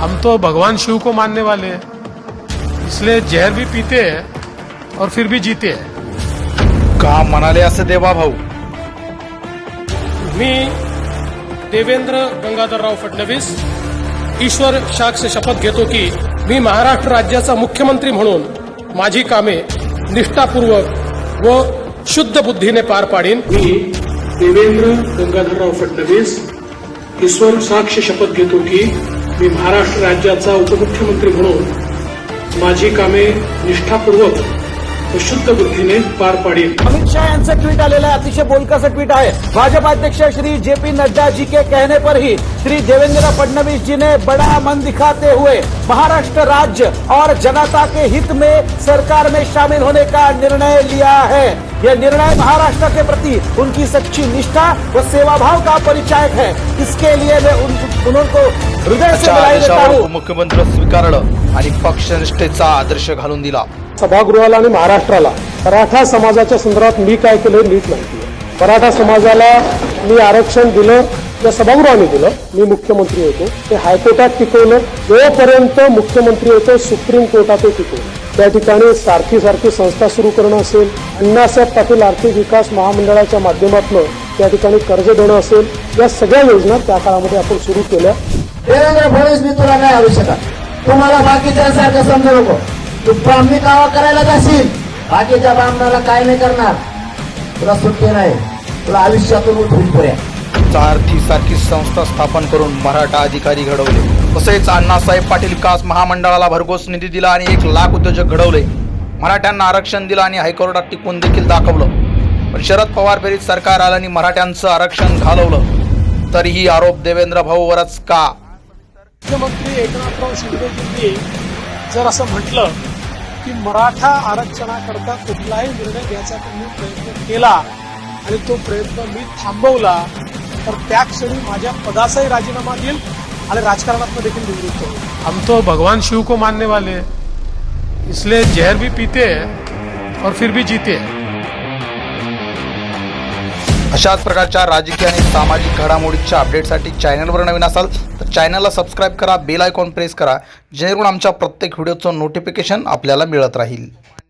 हम तो भगवान शिव को मानने वाले हैं। इसलिए जहर भी पीते हैं और फिर भी जीते हैं। का म्हणाले असे देवा भाऊ? मी देवेंद्र गंगाधरराव फडणवीस ईश्वर साक्ष शपथ घेतो की मी महाराष्ट्र राज्याचा मुख्यमंत्री म्हणून माझी कामे निष्ठापूर्वक व शुद्ध बुद्धीने पार पाडीन. मी देवेंद्र गंगाधरराव फडणवीस ईश्वर साक्ष शपथ घेतो की मी महाराष्ट्र राज्याचा उपमुख्यमंत्री म्हणून माझी कामे निष्ठापूर्वक व शुद्ध बुद्धीने पार पाडेल अमित शाह यांचं ट्विट आलेलं आहे. अतिशय बोलकाचं ट्विट आहे. भाजपा अध्यक्ष श्री जे पी नड्डा जी के कहने पर ही श्री देवेंद्र फडणवीस जी ने बड़ा मन दिखाते हुए. महाराष्ट्र राज्य और जनता के हित में सरकार में शामिल होने का निर्णय लिया है. यह निर्णय महाराष्ट्र के प्रति उनकी सच्ची निष्ठा व सेवा भाव का परिचायक है। इसके लिए मैं उन, उनको हृदय से बधाई देता हूँ। उपमुख्यमंत्री स्वीकारलं आणि पक्षनिष्ठेचा आदर्श घालून दिला. सभागृहाला आणि महाराष्ट्राला मराठा समाजाच्या संदर्भात मी काय केलं नीट माहिती आहे. मराठा समाजाला मी आरक्षण दिलं या सभागृहाने दिलं मी मुख्यमंत्री होतो. ते हायकोर्टात टिकवलं. जोपर्यंत मुख्यमंत्री होतो सुप्रीम कोर्टात टिकवलं. त्या ठिकाणी सारखी सारखी संस्था सुरू करणं असेल अण्णासाहेब पाटील आर्थिक विकास महामंडळाच्या माध्यमातून त्या ठिकाणी कर्ज देणं असेल या सगळ्या योजना त्या काळामध्ये आपण सुरू केल्या. देवेंद्र फडणवीस मी तुला नाही आणू शकत तुम्हाला बाकीच्यांसारखं समजू नको. तू ब्राह्मी कावा करायला जाशील. बाकीच्या ब्राह्मणाला काय नाही करणार. तुला सुट्टी नाही. तुला आयुष्यातून उठून पुऱ्या. सारथी सारखी संस्था स्थापन करून मराठा अधिकारी घडवले. तसेच अण्णासाहेब पाटील विकास महामंडळाला भरघोस निधी दिला आणि एक लाख उद्योजक घडवले. मराठ्यांना आरक्षण दिलं आणि हायकोर्टात टिकून देखील दाखवलं. पण शरद पवार प्रेरित सरकार आलं आणि मराठ्यांचं आरक्षण घालवलं. तरीही आरोप देवेंद्र भाऊवरच का? मुख्यमंत्री एकनाथराव शिंदेजींनी जर असं म्हटलं की मराठा आरक्षणाकरता कुठलाही निर्णय घ्यायचा प्रयत्न केला आणि तो प्रयत्न मी थांबवला तर त्या क्षणी माझ्या पदाचाही राजीनामा देईल आणि राजकारणात देखील निवृत्त होईल हम तो भगवान शिव को मानने वाले हैं। इसलिए जहर भी पीते हैं और फिर भी जीते हैं। अशाच प्रकारच्या राजकीय आणि सामाजिक घडामोडीच्या अपडेटसाठी चॅनलवर नवीन असाल तर चॅनलला सबस्क्राईब करा बेल आयकॉन प्रेस करा जेणेकरून आमच्या प्रत्येक व्हिडिओचं नोटिफिकेशन आपल्याला मिळत राहील.